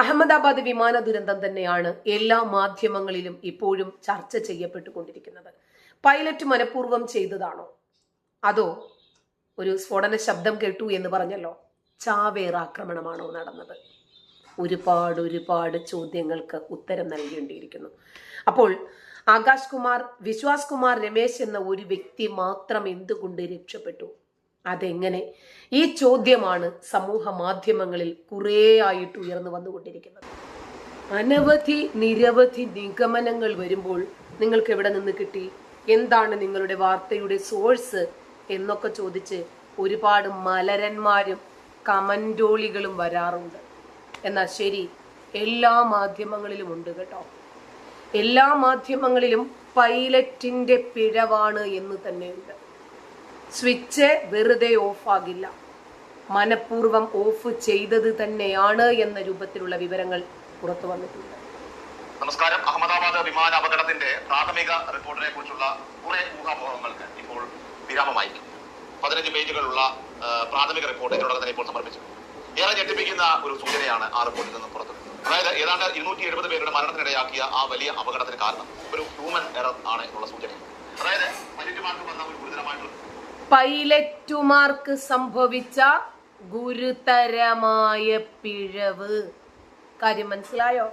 അഹമ്മദാബാദ് വിമാന ദുരന്തം തന്നെയാണ് എല്ലാ മാധ്യമങ്ങളിലും ഇപ്പോഴും ചർച്ച ചെയ്യപ്പെട്ടുകൊണ്ടിരിക്കുന്നത്. പൈലറ്റ് മനഃപൂർവം ചെയ്തതാണോ? അതോ ഒരു സ്ഫോടന ശബ്ദം കേട്ടു എന്ന് പറഞ്ഞല്ലോ? ചാവേർ ആക്രമണമാണോ നടന്നത്? ഒരുപാട് ഒരുപാട് ചോദ്യങ്ങൾക്ക് ഉത്തരം നൽകേണ്ടിയിരിക്കുന്നു. അപ്പോൾ ആകാശ് കുമാർ വിശ്വാസ് കുമാർ രമേശ് എന്ന ഒരു വ്യക്തി മാത്രം എന്തുകൊണ്ട് രക്ഷപ്പെട്ടു? അതെങ്ങനെ? ഈ ചോദ്യമാണ് സമൂഹ മാധ്യമങ്ങളിൽ കുറേ ആയിട്ട് ഉയർന്നു വന്നുകൊണ്ടിരിക്കുന്നത്. അനവധി നിരവധി നിഗമനങ്ങൾ വരുമ്പോൾ നിങ്ങൾക്ക് എവിടെ നിന്ന് കിട്ടി? എന്താണ് നിങ്ങളുടെ വാർത്തയുടെ സോഴ്സ്? എന്നൊക്കെ ചോദിച്ച് ഒരുപാട് മലരന്മാരും കമൻഡോളികളും വരാറുണ്ട്. എന്നാൽ ശരി എല്ലാ മാധ്യമങ്ങളിലും ഉണ്ട് കേട്ടോ. എല്ലാ മാധ്യമങ്ങളിലും പൈലറ്റിന്റെ പിഴവാണ് എന്ന് തന്നെയുണ്ട്. സ്വിച്ച് വെറുതെ ഓഫാകില്ല. മനഃപൂർവം ഓഫ് ചെയ്തത് തന്നെയാണ് എന്ന രൂപത്തിലുള്ള വിവരങ്ങൾ പുറത്തു വന്നിട്ടുണ്ട്. നമസ്കാരം. അഹമ്മദാബാദ് വിമാന അപകടത്തിന്റെ പ്രാഥമിക റിപ്പോർട്ടിനെ കുറിച്ചുള്ള കുറെ ഊഹാപോഹങ്ങൾക്ക് ഇപ്പോൾ വിരാമമായി പതിനഞ്ച് പേജുകളുള്ള പ്രാഥമിക റിപ്പോർട്ട് ഇതിനോടകം തന്നെ ഇപ്പോൾ സമർപ്പിച്ചു. ഏറെ ഞെട്ടിപ്പിക്കുന്ന ഒരു സൂചനയാണ് ആ റിപ്പോർട്ടിൽ നിന്ന് പുറത്തു അതായത് ഏതാണ്ട് ഇരുന്നൂറ്റി എഴുപത് പേരുടെ മരണത്തിനിടയാക്കിയ ആ വലിയ അപകടത്തിന് കാരണം ഒരു ഹ്യൂമൻ എറർ ആണ് എന്നുള്ള സൂചനയാണ് അതായത് പൈലറ്റുമാർക്ക് വന്ന ഒരു ഗുരുതരമായിട്ടുള്ള പൈലറ്റുമാർക്ക് സംഭവിച്ച ഗുരുതരമായ പിഴവ്. കാര്യം മനസ്സിലായോ?